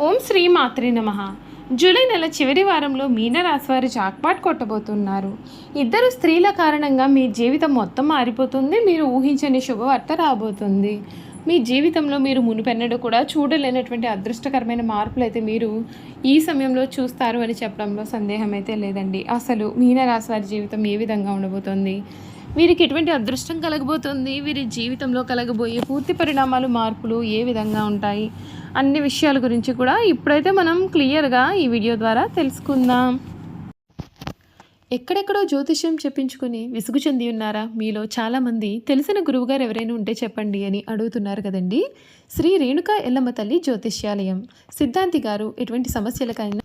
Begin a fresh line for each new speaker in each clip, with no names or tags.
ఓం శ్రీ మాత్రి నమ. జూలై నెల చివరి వారంలో మీనరాశి వారు జాక్పాట్ కొట్టబోతున్నారు. ఇద్దరు స్త్రీల కారణంగా మీ జీవితం మొత్తం మారిపోతుంది మీరు ఊహించని శుభవార్త రాబోతుంది. మీ జీవితంలో మీరు మునుపెన్నడూ కూడా చూడలేనటువంటి అదృష్టకరమైన మార్పులు అయితే మీరు ఈ సమయంలో చూస్తారు అని చెప్పడంలో సందేహం అయితే లేదండి. అసలు మీనరాశి వారి జీవితం ఏ విధంగా ఉండబోతోంది? వీరికి ఎటువంటి అదృష్టం కలగబోతుంది? వీరి జీవితంలో కలగబోయే పూర్తి పరిణామాలు మార్పులు ఏ విధంగా ఉంటాయి? అన్ని విషయాల గురించి కూడా ఇప్పుడైతే మనం క్లియర్గా ఈ వీడియో ద్వారా తెలుసుకుందాం. ఎక్కడెక్కడో జ్యోతిష్యం చెప్పించుకుని విసుగు చెంది ఉన్నారా? మీలో చాలామంది తెలిసిన గురువుగారు ఎవరైనా ఉంటే చెప్పండి అని అడుగుతున్నారు కదండి. శ్రీ రేణుకా ఎల్లమ్మ తల్లి జ్యోతిష్యాలయం. సిద్ధాంతి గారు ఎటువంటి సమస్యలకైనా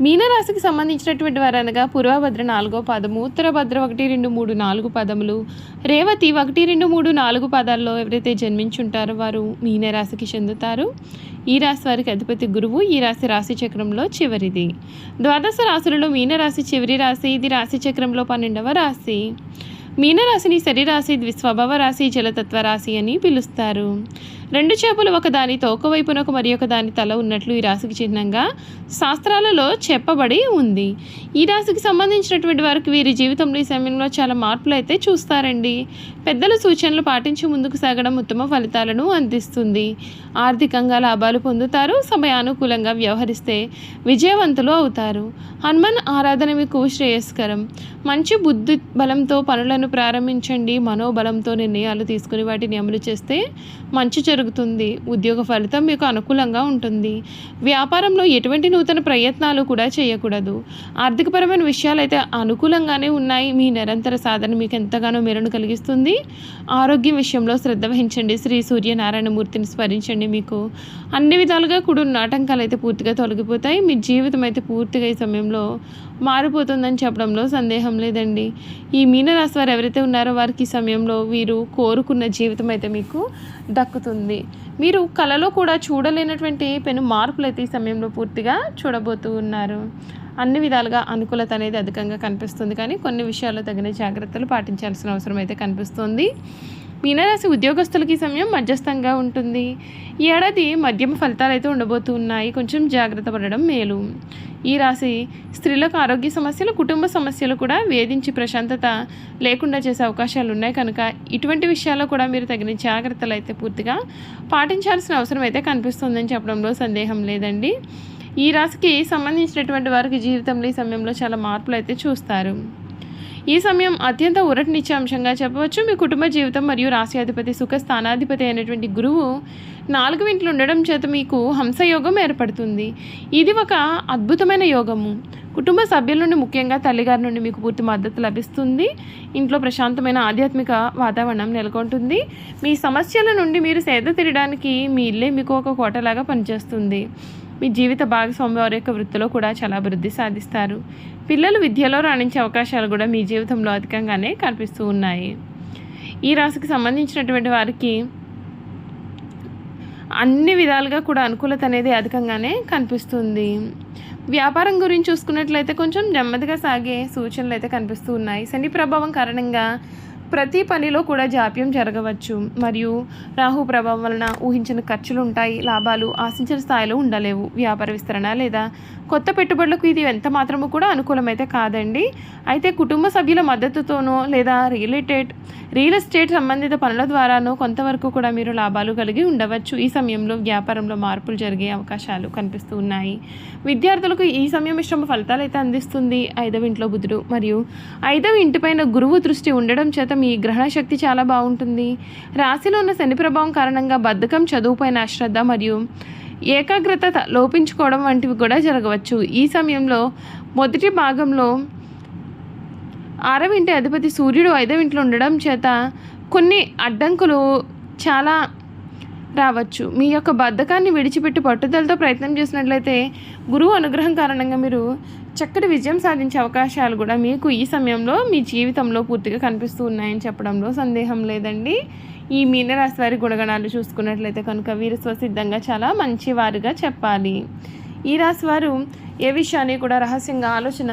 మీనరాశికి సంబంధించినటువంటి వారు అనగా పూర్వభద్ర నాలుగో పదము ఉత్తరభద్ర ఒకటి రెండు మూడు నాలుగు పదములు రేవతి ఒకటి రెండు మూడు నాలుగు పదాల్లో ఎవరైతే జన్మించుంటారో వారు మీనరాశికి చెందుతారు. ఈ రాశి వారికి అధిపతి గురువు ఈ రాశి రాశి చక్రంలో చివరిది. ద్వాదశ రాశులలో మీనరాశి చివరి రాశి ఇది రాశి చక్రంలో పన్నెండవ రాశి. మీనరాశిని శరీరాశి ద్విస్వభావ రాశి జలతత్వ రాశి అని పిలుస్తారు. రెండు చేపలు ఒకదాని తోక వైపునకు మరి ఒక దాని తల ఉన్నట్లు ఈ రాశికి చిహ్నంగా శాస్త్రాలలో చెప్పబడి ఉంది. ఈ రాశికి సంబంధించినటువంటి వారికి వీరి జీవితంలో ఈ సమయంలో చాలా మార్పులు అయితే చూస్తారండి. పెద్దల సూచనలు పాటించి ముందుకు సాగడం ఉత్తమ ఫలితాలను అందిస్తుంది. ఆర్థికంగా లాభాలు పొందుతారు సమయానుకూలంగా వ్యవహరిస్తే విజయవంతులు అవుతారు. హనుమాన్ ఆరాధన మీకు శ్రేయస్కరం. మంచి బుద్ధి బలంతో పనులను ప్రారంభించండి. మనోబలంతో నిర్ణయాలు తీసుకుని వాటిని అమలు చేస్తే మంచి జరుగుతుంది ఉద్యోగ ఫలితం మీకు అనుకూలంగా ఉంటుంది. వ్యాపారంలో ఎటువంటి నూతన ప్రయత్నాలు కూడా చేయకూడదు. ఆర్థికపరమైన విషయాలు అయితే అనుకూలంగానే ఉన్నాయి. మీ నిరంతర సాధన మీకు ఎంతగానో మెరును కలిగిస్తుంది. ఆరోగ్యం విషయంలో శ్రద్ధ వహించండి. శ్రీ సూర్యనారాయణమూర్తిని స్మరించండి మీకు. అన్ని విధాలుగా కూడా ఉన్న ఆటంకాలు అయితే పూర్తిగా తొలగిపోతాయి. మీ జీవితం అయితే పూర్తిగా ఈ సమయంలో మారిపోతుందని చెప్పడంలో సందేహం లేదండి. ఈ మీనరాశి వారు ఎవరైతే ఉన్నారో వారికి సమయంలో వీరు కోరుకున్న జీవితం అయితే మీకు దక్కుతుంది. మీరు కళలో కూడా చూడలేనటువంటి పెను మార్పులు అయితే ఈ సమయంలో పూర్తిగా చూడబోతూ ఉన్నారు. అన్ని విధాలుగా అనుకూలత అనేది అధికంగా కనిపిస్తుంది. కానీ కొన్ని విషయాల్లో తగిన జాగ్రత్తలు పాటించాల్సిన అవసరం అయితే కనిపిస్తుంది. మీనరాశి ఉద్యోగస్తులకి సమయం మధ్యస్థంగా ఉంటుంది. ఈ ఏడాది మధ్యమ ఫలితాలు అయితే ఉండబోతూ ఉన్నాయి కొంచెం జాగ్రత్త పడడం మేలు. ఈ రాశి స్త్రీలకు ఆరోగ్య సమస్యలు కుటుంబ సమస్యలు కూడా వేధించి ప్రశాంతత లేకుండా చేసే అవకాశాలు ఉన్నాయి కనుక ఇటువంటి విషయాల్లో కూడా మీరు తగిన జాగ్రత్తలు అయితే పూర్తిగా పాటించాల్సిన అవసరం అయితే కనిపిస్తుందని చెప్పడంలో సందేహం లేదండి. ఈ రాశికి సంబంధించినటువంటి వారికి జీవితంలో ఈ సమయంలో చాలా మార్పులు అయితే చూస్తారు. ఈ సమయం అత్యంత ఊరటనిచ్చే అంశంగా చెప్పవచ్చు. మీ కుటుంబ జీవితం మరియు రాశ్యాధిపతి సుఖ స్థానాధిపతి అయినటువంటి గురువు నాలుగు ఇంట్లో ఉండడం చేత మీకు హంసయోగం ఏర్పడుతుంది. ఇది ఒక అద్భుతమైన యోగము. కుటుంబ సభ్యుల నుండి ముఖ్యంగా తల్లిగారి నుండి మీకు పూర్తి మద్దతు లభిస్తుంది. ఇంట్లో ప్రశాంతమైన ఆధ్యాత్మిక వాతావరణం నెలకొంటుంది. మీ సమస్యల నుండి మీరు సేద తీరడానికి మీ ఇల్లే మీకు ఒక కోటలాగా పనిచేస్తుంది. మీ జీవిత భాగస్వామి వారి యొక్క వృత్తిలో కూడా చాలా అభివృద్ధి సాధిస్తారు. పిల్లలు విద్యలో రాణించే అవకాశాలు కూడా మీ జీవితంలో అధికంగానే కనిపిస్తూ ఉన్నాయి. ఈ రాశికి సంబంధించినటువంటి వారికి అన్ని విధాలుగా కూడా అనుకూలత అనేది అధికంగానే కనిపిస్తుంది. వ్యాపారం గురించి చూసుకున్నట్లయితే కొంచెం నెమ్మదిగా సాగే సూచనలు అయితే కనిపిస్తూ ఉన్నాయి. శని ప్రభావం కారణంగా ప్రతి పనిలో కూడా జాప్యం జరగవచ్చు. మరియు రాహు ప్రభావం వలన ఊహించిన ఖర్చులు ఉంటాయి లాభాలు ఆశించిన స్థాయిలో ఉండలేవు. వ్యాపార విస్తరణ లేదా కొత్త పెట్టుబడులకు ఇది ఎంత మాత్రము కూడా అనుకూలమైతే కాదండి. అయితే కుటుంబ సభ్యుల మద్దతుతోనో లేదా రియల్ రియల్ ఎస్టేట్ సంబంధిత పనుల ద్వారానో కొంతవరకు కూడా మీరు లాభాలు కలిగి ఉండవచ్చు. ఈ సమయంలో వ్యాపారంలో మార్పులు జరిగే అవకాశాలు కనిపిస్తూ ఉన్నాయి. విద్యార్థులకు ఈ సమయం మిశ్రమ ఫలితాలు అయితే అందిస్తుంది. ఐదవ ఇంట్లో బుధుడు. మరియు ఐదవ ఇంటిపైన గురువు దృష్టి ఉండడం చేత మీ గ్రహణ శక్తి చాలా బాగుంటుంది. రాశిలో ఉన్న శని ప్రభావం కారణంగా బద్ధకం చదువుపైన అశ్రద్ధ మరియు ఏకాగ్రత లోపించుకోవడం వంటివి కూడా జరగవచ్చు. ఈ సమయంలో మొదటి భాగంలో ఆరవ ఇంటి అధిపతి సూర్యుడు ఐదవ ఇంట్లో ఉండడం చేత కొన్ని అడ్డంకులు చాలా రావచ్చు. మీ యొక్క బద్ధకాన్ని విడిచిపెట్టి పట్టుదలతో ప్రయత్నం చేసినట్లయితే గురువు అనుగ్రహం కారణంగా మీరు చక్కటి విజయం సాధించే అవకాశాలు కూడా మీకు ఈ సమయంలో మీ జీవితంలో పూర్తిగా కనిపిస్తూ ఉన్నాయని చెప్పడంలో సందేహం లేదండి. ఈ మీనరాశి వారి గుణగణాలు చూసుకున్నట్లయితే కనుక వీరు స్వసిద్ధంగా చాలా మంచివారుగా చెప్పాలి. ఈ రాశి వారు ఏ విషయాన్ని కూడా రహస్యంగా ఆలోచన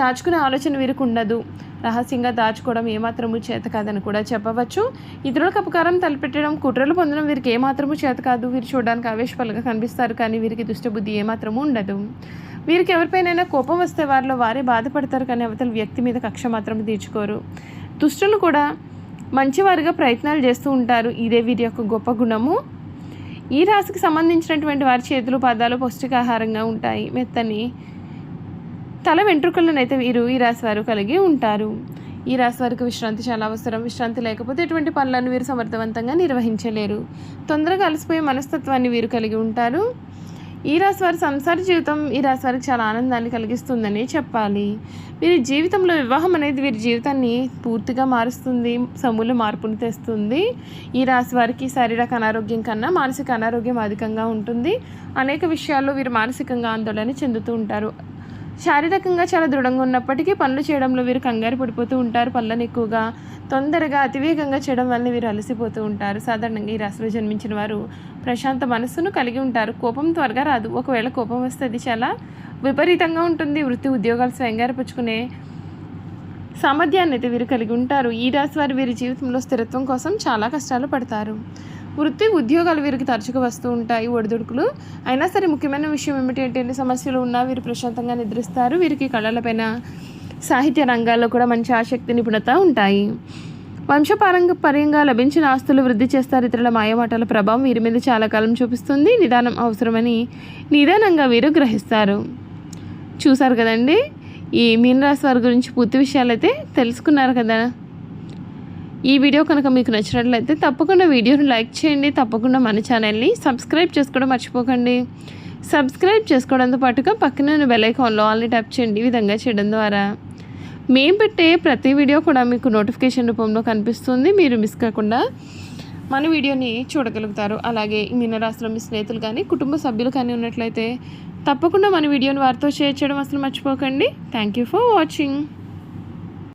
దాచుకునే ఆలోచన వీరికి ఉండదు. రహస్యంగా దాచుకోవడం ఏమాత్రము చేత కాదని కూడా చెప్పవచ్చు. ఇతరులకు అపకారం తలపెట్టడం కుట్రలు పొందడం వీరికి ఏమాత్రము చేత కాదు. వీరు చూడడానికి ఆవేశపలుగా కనిపిస్తారు కానీ వీరికి దుష్టబుద్ధి ఏమాత్రము ఉండదు. వీరికి ఎవరిపైనైనా కోపం వస్తే వారిలో వారే బాధపడతారు కానీ అవతల వ్యక్తి మీద కక్ష మాత్రం తీర్చుకోరు. దుష్టులు కూడా మంచివారిగా ప్రయత్నాలు చేస్తూ ఉంటారు. ఇదే వీరి యొక్క గొప్ప గుణము. ఈ రాశికి సంబంధించినటువంటి వారి చేతులు పాదాలు పౌష్టికాహారంగా ఉంటాయి. మెత్తని తల వెంట్రుకలను అయితే వీరు ఈ రాశి వారు కలిగి ఉంటారు. ఈ రాశి వారికి విశ్రాంతి చాలా అవసరం. విశ్రాంతి లేకపోతే ఎటువంటి పనులను వీరు సమర్థవంతంగా నిర్వహించలేరు. తొందరగా అలసిపోయే మనస్తత్వాన్ని వీరు కలిగి ఉంటారు. ఈ రాశి వారి సంసార జీవితం ఈ రాశి వారికి చాలా ఆనందాన్ని కలిగిస్తుందని చెప్పాలి. వీరి జీవితంలో వివాహం అనేది వీరి జీవితాన్ని పూర్తిగా మారుస్తుంది. సమూల మార్పును తెస్తుంది. ఈ రాశి వారికి శారీరక అనారోగ్యం కన్నా మానసిక అనారోగ్యం అధికంగా ఉంటుంది. అనేక విషయాల్లో వీరు మానసికంగా ఆందోళన చెందుతూ ఉంటారు. శారీరకంగా చాలా దృఢంగా ఉన్నప్పటికీ పనులు చేయడంలో వీరు కంగారు పడిపోతూ ఉంటారు. పనులను ఎక్కువగా తొందరగా అతివేగంగా చేయడం వల్ల వీరు అలసిపోతూ ఉంటారు. సాధారణంగా ఈ రాశిలో జన్మించిన వారు ప్రశాంత మనస్సును కలిగి ఉంటారు. కోపం త్వరగా రాదు. ఒకవేళ కోపం వస్తే అది చాలా విపరీతంగా ఉంటుంది. వృత్తి ఉద్యోగాలు స్వయంగా ఏర్పరచుకునే సామర్థ్యాన్ని అయితే వీరు కలిగి ఉంటారు. ఈ రాశి వారు వీరి జీవితంలో స్థిరత్వం కోసం చాలా కష్టాలు పడతారు. వృత్తి ఉద్యోగాలు వీరికి తరచుగా వస్తూ ఉంటాయి ఒడిదుడుకులు. అయినా సరే ముఖ్యమైన విషయం ఏమిటి అంటే ఎన్ని సమస్యలు ఉన్నా వీరు ప్రశాంతంగా నిద్రిస్తారు. వీరికి కళలపైన సాహిత్య రంగాల్లో కూడా మంచి ఆసక్తి నిపుణత ఉంటాయి. వంశపారంగ పరంగా లభించిన ఆస్తులు వృద్ధి చేస్తారు. ఇతరుల మాయమాటల ప్రభావం వీరి మీద చాలా కాలం చూపిస్తుంది. నిదానం అవసరమని నిదానంగా వీరు గ్రహిస్తారు. చూసారు కదండి? ఈ మీనరాశి వారి గురించి పూర్తి విషయాలు అయితే తెలుసుకున్నారు కదా? ఈ వీడియో కనుక మీకు నచ్చినట్లయితే తప్పకుండా వీడియోని లైక్ చేయండి తప్పకుండా మన ఛానల్ని సబ్స్క్రైబ్ చేసుకోవడం మర్చిపోకండి. సబ్స్క్రైబ్ చేసుకోవడంతో పాటుగా పక్కన ఉన్న బెల్ ఐకాన్లో ఆల్ని ట్యాప్ చేయండి ఈ విధంగా చేయడం ద్వారా. మేము పెట్టే ప్రతి వీడియో కూడా మీకు నోటిఫికేషన్ రూపంలో కనిపిస్తుంది. మీరు మిస్ కాకుండా మన వీడియోని చూడగలుగుతారు. అలాగే ఈ మీనరాశిలో మీ స్నేహితులు కానీ కుటుంబ సభ్యులు కానీ ఉన్నట్లయితే తప్పకుండా మన వీడియోని వారితో షేర్ చేయడం అసలు మర్చిపోకండి. Thank you for watching